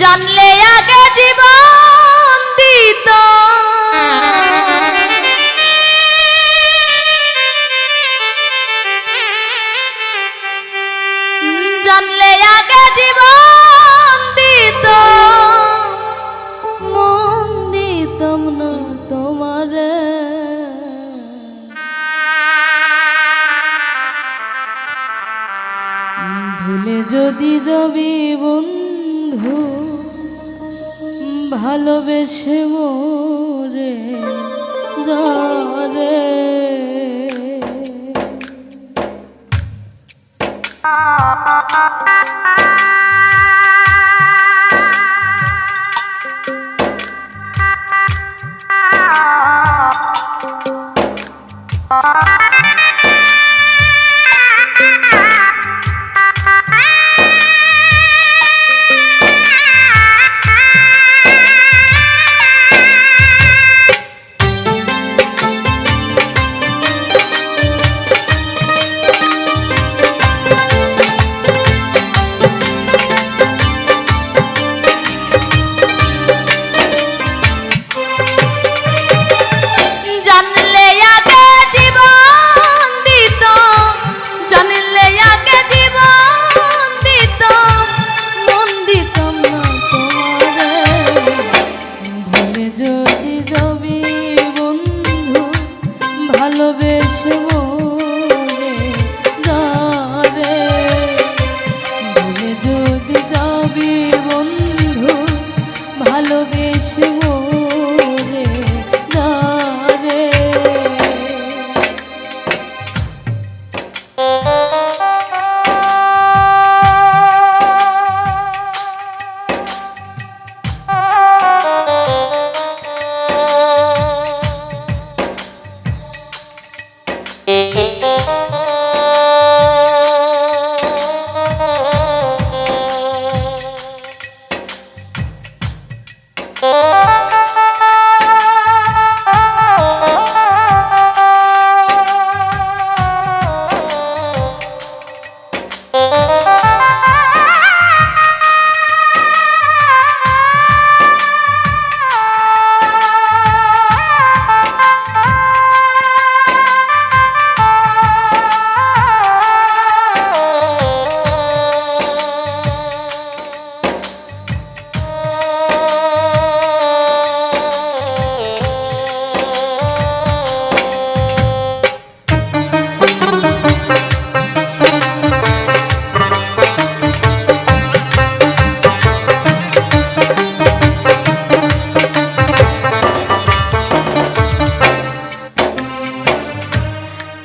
জানলে আগে জীবন দিত।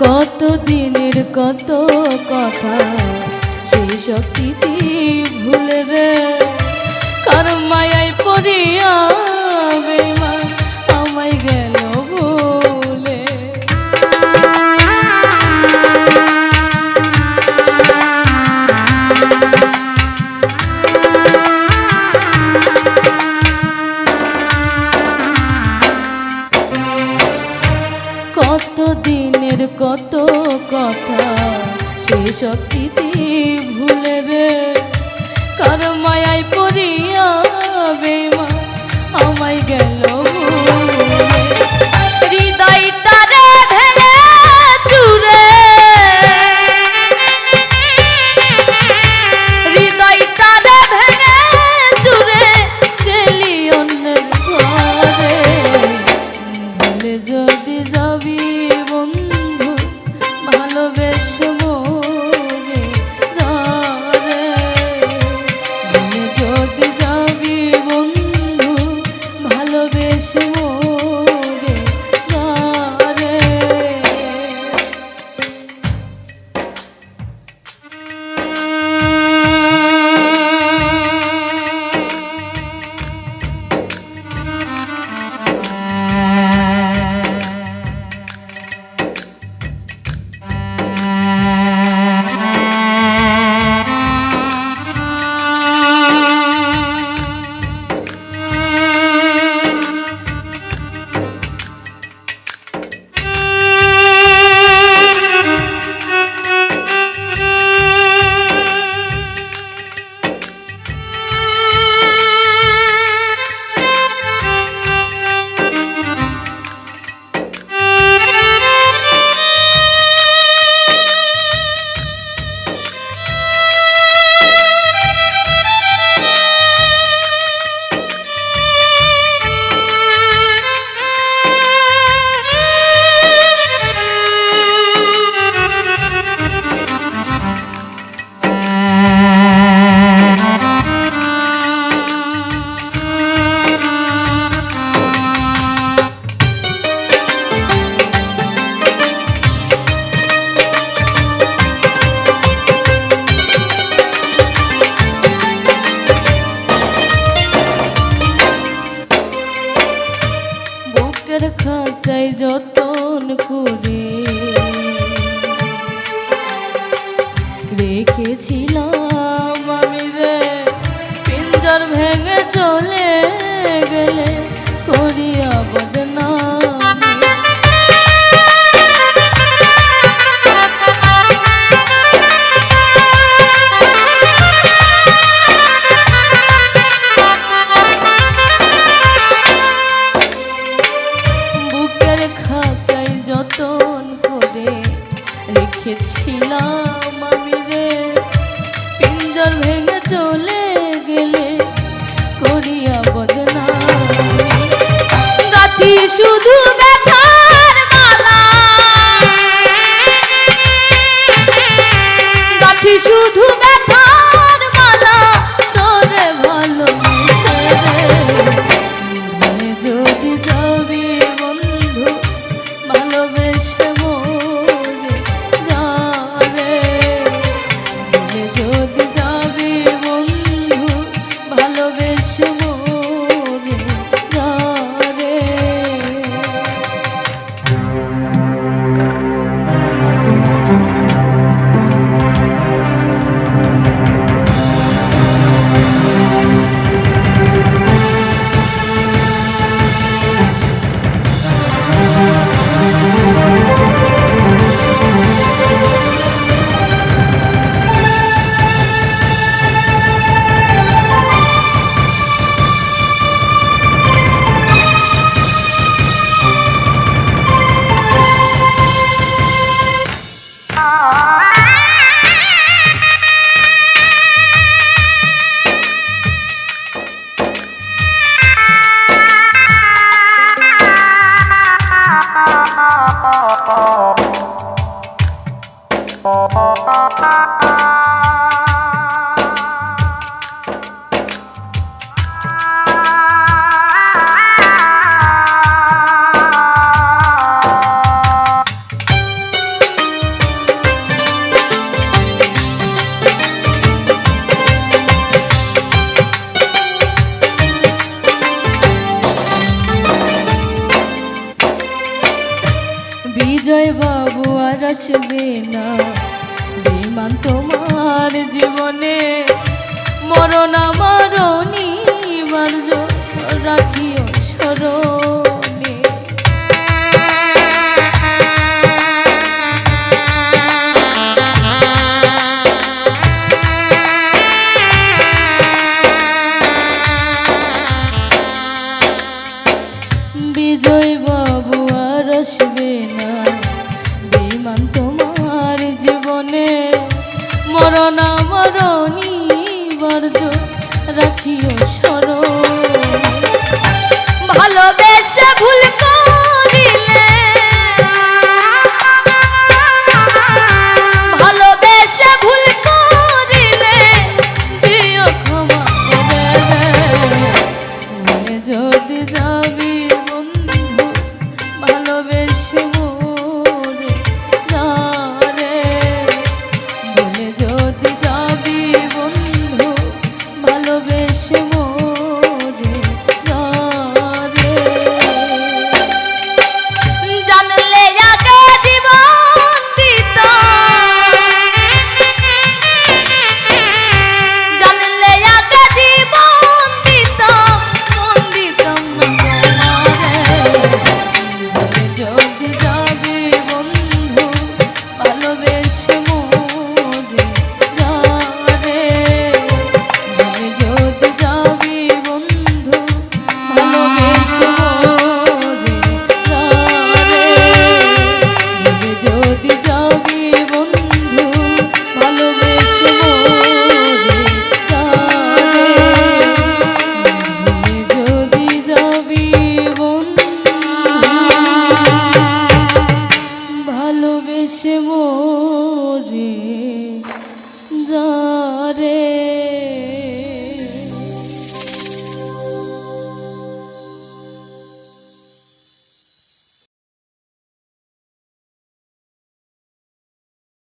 কত দিনের কত কথা সেই সব স্মৃতি ভুলে রে কারও মায়ায় পড়িয়া সংসার ভেঙে চলে গেলে করিয়া বদনা বুকের খাতায় যতন করে রেখেছিলাম আসবে না। বিমান তোমার জীবনে মরণাম